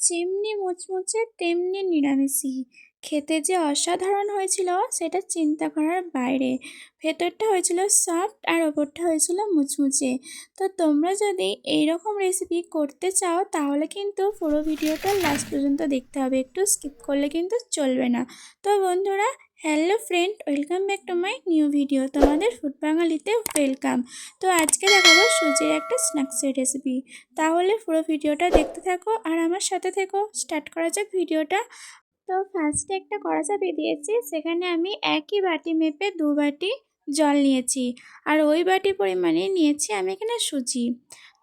যেমনি মুচমুচে, তেমনি নিরামিষি খেতে যে অসাধারণ হয়েছিল, সেটা চিন্তা করার বাইরে। ভেতরটা হয়েছিল সফট আর ওপরটা হয়েছিল মুচমুচে। তো তোমরা যদি এই রকম রেসিপি করতে চাও, তাহলে কিন্তু পুরো ভিডিওটা লাস্ট পর্যন্ত দেখতে হবে। একটু স্কিপ করলে কিন্তু চলবে না। তো বন্ধুরা hello friend welcome back to my new video তোমাদের ফুড বাঙালিতে ওয়েলকাম তো আজকে দেখাবো সুজির একটা স্ন্যাক্সের রেসিপি তাহলে পুরো ভিডিওটা দেখতে থাকো আর আমার সাথে থেকো। স্টার্ট করা যাক ভিডিওটা। তো ফার্স্টে একটা কড়া চাপিয়ে দিয়েছি। সেখানে আমি একই বাটি মেপে দু বাটি জল নিয়েছি। আর ওই বাটি পরিমাণে নিয়েছি আমি এখানে সুজি।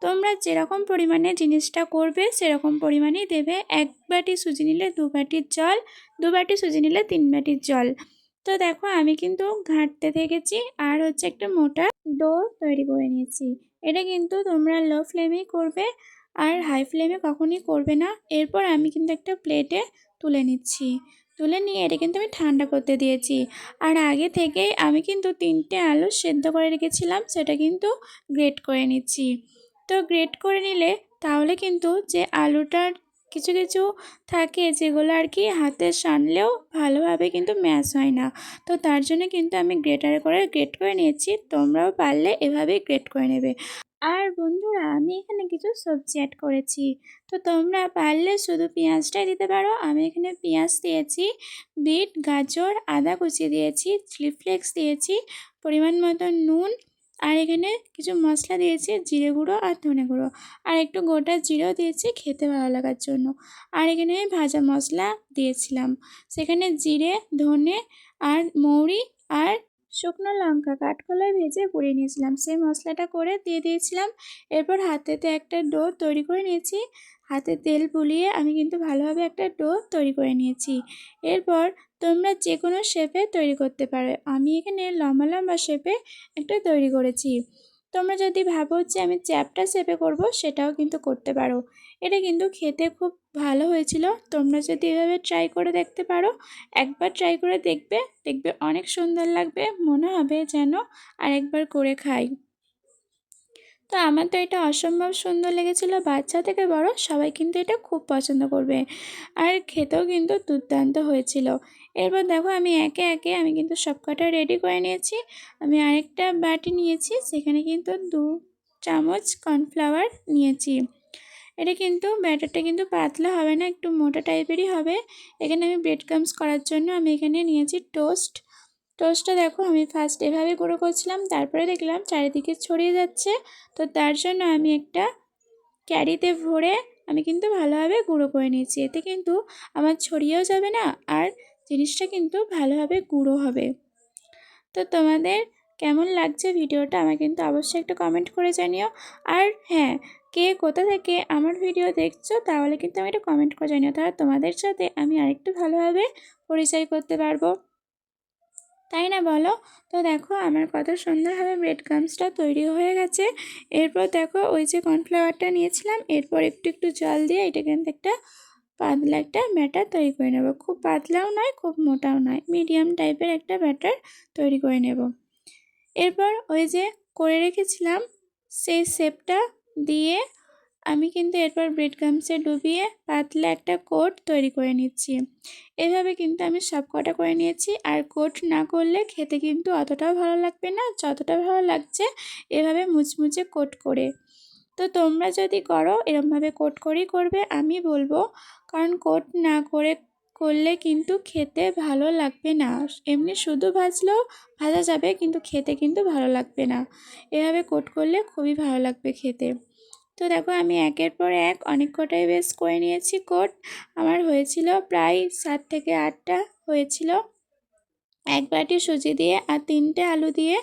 তোমরা যেরকম পরিমাণে জিনিসটা করবে, সেরকম পরিমাণেই দেবে। এক বাটি সুজি নিলে দু বাটির জল, দু বাটি সুজি নিলে তিন বাটির জল। তো দেখো, আমি কিন্তু ঘাঁটতে থেকেছি আর হচ্ছে একটা মোটা ডো তৈরি করে নিয়েছি। এটা কিন্তু তোমরা লো ফ্লেমেই করবে আর হাই ফ্লেমে কখনই করবে না। এরপর আমি কিন্তু একটা প্লেটে তুলে নিচ্ছি। তুলে নিয়ে এটা কিন্তু আমি ঠান্ডা করতে দিয়েছি। আর আগে থেকেই আমি কিন্তু তিনটে আলু সেদ্ধ করে রেখেছিলাম, সেটা কিন্তু গ্রেট করে নিচ্ছি। তো গ্রেট করে নিলে তাহলে কিন্তু যে আলুটার কিছু কিছু থাকে যেগুলো আর কি হাতে সানলেও ভালোভাবে কিন্তু ম্যাশ হয় না। তো তার জন্য কিন্তু আমি গ্রেটার করে গ্রেট করে নিয়েছি, তোমরাও পারলে এভাবেই গ্রেট করে নেবে। আর বন্ধুরা, আমি এখানে কিছু সবজি অ্যাড করেছি। তো তোমরা পারলে শুধু পেঁয়াজটাই দিতে পারো। আমি এখানে পেঁয়াজ দিয়েছি, বিট, গাজর, আদা কুচি দিয়েছি চিলি ফ্লেক্স দিয়েছি, পরিমাণ মতো নুন আর এখানে কিছু মশলা দিয়েছি, জিরে গুঁড়ো আর ধনে গুঁড়ো। আর একটু গোটা জিরেও দিয়েছি খেতে ভালো লাগার জন্য। আর এখানে আমি ভাজা মশলা দিয়েছিলাম। সেখানে জিরে, ধনে আর মৌরি আর শুকনো লঙ্কা কাঠকলায় ভেজে পুড়িয়ে নিয়েছিলাম। সেই মশলাটা করে দিয়ে দিয়েছিলাম। এরপর হাতেতে একটা ডো তৈরি করে নিয়েছি। হাতে তেল বুলিয়ে আমি কিন্তু ভালোভাবে একটা ডো তৈরি করে নিয়েছি। এরপর তোমরা যে কোনো শেপে তৈরি করতে পারো। আমি এখানে লম্বা লম্বা শেপে একটা তৈরি করেছি। তোমরা যদি ভাবো যে আমি চ্যাপটা শেপে করব, সেটাও কিন্তু করতে পারো। এটা কিন্তু খেতে খুব ভালো হয়েছিল। তোমরা যদি এভাবে ট্রাই করে দেখতে পারো, একবার ট্রাই করে দেখবে দেখবে অনেক সুন্দর লাগবে, মনে হবে যেন আরেকবার করে খাই। তো আমার তো এটা অসম্ভব সুন্দর লেগেছিল, বাচ্চা থেকে বড় সবাই কিন্তু এটা খুব পছন্দ করবে। আর খেতেও কিন্তু দুর্দান্ত হয়েছিল। এরপর দেখো আমি একে একে আমি কিন্তু সব কটা রেডি করে নিয়েছি। আমি আরেকটা বাটি নিয়েছি, সেখানে কিন্তু দু চামচ কর্নফ্লাওয়ার নিয়েছি। এটা কিন্তু ব্যাটারটা কিন্তু পাতলা হবে না, একটু মোটা টাইপেরই হবে। এখানে আমি ব্রেড ক্রামস করার জন্য আমি এখানে নিয়েছি টোস্ট টোস্টটা দেখো আমি ফার্স্ট এভাবে গুঁড়ো করছিলাম, তারপরে দেখলাম চারিদিকে ছড়িয়ে যাচ্ছে। তো তার জন্য আমি একটা ক্যারিতে ভরে আমি কিন্তু ভালোভাবে গুঁড়ো করে নিয়েছি। এতে কিন্তু আমার ছড়িয়েও যাবে না, আর জিনিসটা কিন্তু ভালোভাবে গুঁড়ো হবে। তো তোমাদের কেমন লাগছে ভিডিওটা আমাকে কিন্তু অবশ্যই একটা কমেন্ট করে জানিও। আর হ্যাঁ কে কোথা থেকে আমার ভিডিও দেখছ তাহলে কিন্তু আমি একটা কমেন্ট করে জানিও। তাহলে তোমাদের সাথে আমি আরেকটু ভালোভাবে পরিচয় করতে পারব। তাই না বলো? তো দেখো আমার কত সুন্দরভাবে ব্রেড ক্রামসটা তৈরি হয়ে গেছে। এরপর দেখো ওই যে কর্নফ্লাওয়ারটা নিয়েছিলাম, এরপর একটু একটু জল দিয়ে এটা কিন্তু একটা পাতলা একটা ব্যাটার তৈরি করে নেব। খুব পাতলাও নয়, খুব মোটাও নয়। মিডিয়াম টাইপের একটা ব্যাটার তৈরি করে নেব। এরপর ওই যে করে রেখেছিলাম, সেই শেপটা দিয়ে আমি কিন্তু এরপর ব্রেড ক্রামসে ডুবিয়ে পাতলা একটা কোট তৈরি করে নিচ্ছি। এভাবে কিন্তু আমি সব কটা করে নিয়েছি। আর কোট না করলে খেতে কিন্তু অতটাও ভালো লাগবে না, যতটা ভালো লাগছে এভাবে মুচমুচে কোট করে। তো তোমরা যদি করো, এরমভাবে কোট করেই করবে। আমি বলব কারণ কোট না করে করলে কিন্তু খেতে ভালো লাগবে না। এমনি শুধু ভাজলেও ভাজা যাবে, কিন্তু খেতে কিন্তু ভালো লাগবে না। এভাবে কোট করলে খুবই ভালো লাগবে খেতে। তো দেখো, আমি একের পর এক অনেক কটাই বেশ করে নিয়েছি কোট। আমার হয়েছিল প্রায় সাত থেকে আটটা হয়েছিল। এক বাটি সুজি দিয়ে আর তিনটে আলু দিয়ে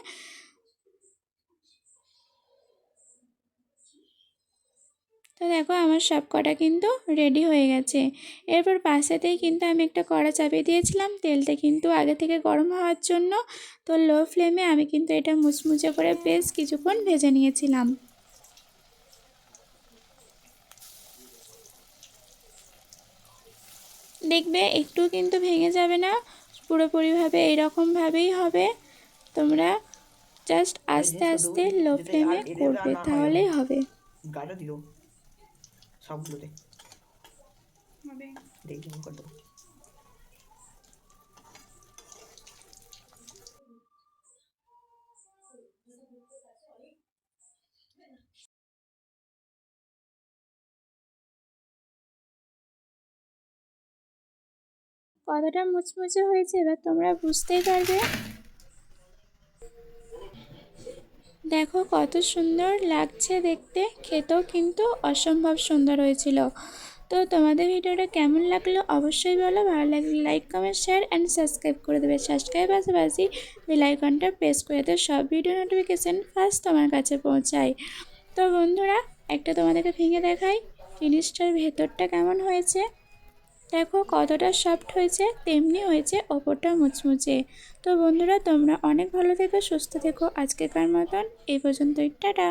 তো দেখো আমার সব কটা কিন্তু রেডি হয়ে গেছে। এরপর পাশেতেই কিন্তু আমি একটা কড়া চাপিয়ে দিয়েছিলাম। তেলটা কিন্তু আগে থেকে গরম হওয়ার জন্য তো লো ফ্লেমে আমি কিন্তু এটা মুচমুচে করে বেশ কিছুক্ষণ ভেজে নিয়েছিলাম। দেখবে একটু কিন্তু ভেঙে যাবে না পুরোপুরিভাবে এইরকমভাবেই হবে। তোমরা জাস্ট আস্তে আস্তে লো ফ্লেমে করবে তাহলেই হবে। আমি করে দেবো কতটা মুচমুচে হয়েছে এবার তোমরা বুঝতেই পারবে। দেখো কত সুন্দর লাগছে দেখতে। খেতেও কিন্তু অসম্ভব সুন্দর হয়েছিল। তো তোমাদের ভিডিওটা কেমন লাগল অবশ্যই বলো। ভালো লাগলে like comment share and subscribe করে দেবে। সাবস্ক্রাইব পাশাপাশি বেল আইকনটা প্রেস করে দেবে সব ভিডিও নোটিফিকেশান ফার্স্ট তোমার কাছে পৌঁছায়। তো বন্ধুরা, একটা তোমাদেরকে ভেঙে দেখাই। জিনিসটার ভেতরটা কেমন হয়েছে? দেখো কতটা সফট হয়েছে, তেমনি হয়েছে ওপরটা মুচমুচে। তো বন্ধুরা, তোমরা অনেক ভালো থেকো, সুস্থ থেকো। আজকেকার মতন এই পর্যন্তই। টাটা!